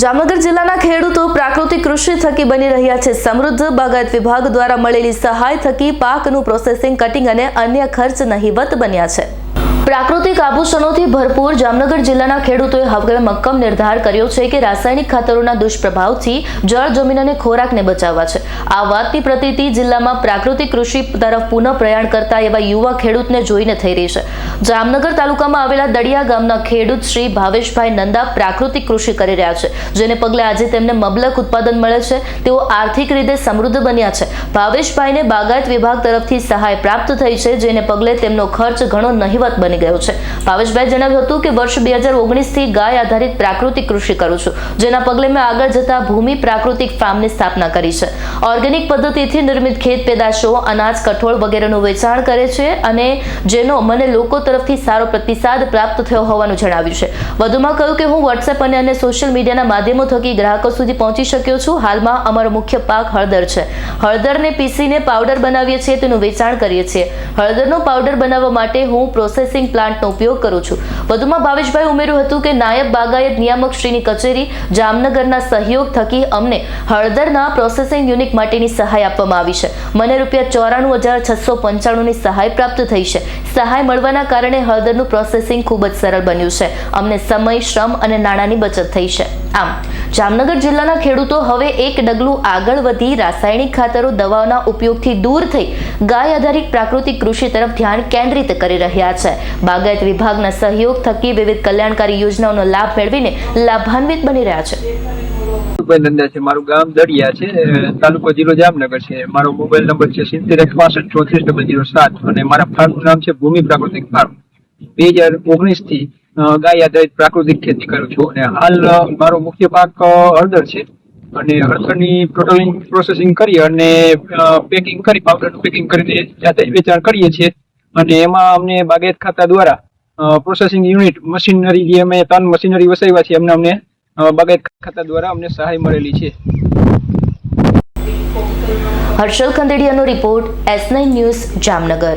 જામનગર જિલ્લાના ખેડૂતો પ્રાકૃતિક કૃષિ થકી બની રહ્યા છે. સમૃદ્ધ બાગાયત વિભાગ દ્વારા મળેલી સહાય થકી પાકનું પ્રોસેસિંગ કટિંગ અને અન્ય ખર્ચ નહીવત બન્યા છે. પ્રાકૃતિક આભૂષણોથી ભરપૂર જામનગર જિલ્લાના ખેડૂતોએ હવે મક્કમ નિર્ધાર કર્યો છે કે રાસાયણિક ખાતરોના દુષ્પ્રભાવથી જળ જમીન અને ખોરાકને બચાવવા છે. આ વાતની પ્રતિતિ જિલ્લામાં પ્રાકૃતિક કૃષિ તરફ પુનઃ પ્રયાણ કરતા એવા યુવા ખેડૂતને જોઈને થઈ રહી છે. જામનગર તાલુકામાં આવેલા દડિયા ગામના ખેડૂત શ્રી ભાવેશભાઈ નંદા પ્રાકૃતિક કૃષિ કરી રહ્યા છે. જેને પગલે આજે તેમને મબલક ઉત્પાદન મળે છે. તેઓ આર્થિક રીતે સમૃદ્ધ બન્યા છે. ભાવેશભાઈને બાગાયત વિભાગ તરફથી સહાય પ્રાપ્ત થઈ છે, જેને પગલે તેમનો ખર્ચ ઘણો નહિવત બની ગયો છે. ભાવેશભાઈ જણાવ્યું હતું કે વર્ષ બે હજાર ઓગણીસથી ગાય આધારિત પ્રાકૃતિક કૃષિ કરું છું, જેના પગલે મેં આગળ જતા ભૂમિ પ્રાકૃતિક ફાર્મની સ્થાપના કરી છે. ઓર્ગેનિક પદ્ધતિથી નિર્મિત ખેત પેદાશો, અનાજ, કઠોળ વગેરેનું વેચાણ કરે છે અને જેનો મને લોકો તરફથી સારો પ્રતિસાદ પ્રાપ્ત થયો હોવાનું જણાવ્યું છે. વધુમાં કહ્યું કે હું વોટ્સએપ અને અન્ય સોશિયલ મીડિયાના માધ્યમો થકી ગ્રાહકો સુધી પહોંચી શક્યો છું. હાલમાં અમારો મુખ્ય પાક હળદર છે. હળદરને પીસીને પાવડર બનાવીએ છીએ, તેનું વેચાણ કરીએ છીએ. હળદરનો પાવડર બનાવવા માટે હું પ્રોસેસિંગ પ્લાન્ટનો ઉપયોગ કરું છું. વધુમાં ભાવેશભાઈ ઉમેર્યું હતું કે નાયબ બાગાયત નિયામક શ્રીની કચેરી જામનગરના સહયોગ થકી અમને હળદરના પ્રોસેસિંગ યુનિટ માટેની સહાય આપવામાં આવી છે. મને રૂપિયા ચોરાણું હજાર છસો પંચાણુંની સહાય પ્રાપ્ત થઈ છે. સહાય મળવાના કારણે હળદરનું પ્રોસેસિંગ ખૂબ જ સરળ બન્યું છે. અમને સમય, શ્રમ અને નાણાંની બચત થઈ છે. આમ, જામનગર જિલ્લાના ખેડૂતો હવે એક ડગલું આગળ વધી રાસાયણિક ખાતરો, દવાઓના ઉપયોગથી દૂર થઈ ગાય આધારિત પ્રાકૃતિક કૃષિ તરફ ધ્યાન કેન્દ્રિત કરી રહ્યા છે. બાગાયત વિભાગના સહયોગ થકી વિવિધ કલ્યાણકારી યોજનાઓનો લાભ મેળવીને લાભાન્વિત બની રહ્યા છે. છે, મારું ગામ દડિયા છે તાલુકો જિલ્લો જામનગર છે. મારો મોબાઈલ નંબર છે સિત્તેર એક ચોત્રીસ ડબલ જીરો સાત અને મારા ફાર્મનું નામ છે ભૂમિ પ્રાકૃતિક ફાર્મ બે હજાર ઓગણીસથી ગાય આધારિત પ્રાકૃતિક ખેતી કરું છું. અને હાલ મારો મુખ્ય પાક હળદર છે. અને હળદરની ટોટલી પ્રોસેસિંગ કરી અને પેકિંગ કરી, પાવડરનું પેકિંગ કરીને જાતે વેચાણ કરીએ છીએ. અને એમાં અમને બાગાયત ખાતા દ્વારા પ્રોસેસિંગ યુનિટ મશીનરી જે અમે ત્રણ મશીનરી વસાવ્યા છે એમને અમને બાગાયત ખાતા દ્વારા અમને સહાય મળેલી છે. Harshal ખંદેડિયાનો report S nine news Jamnagar.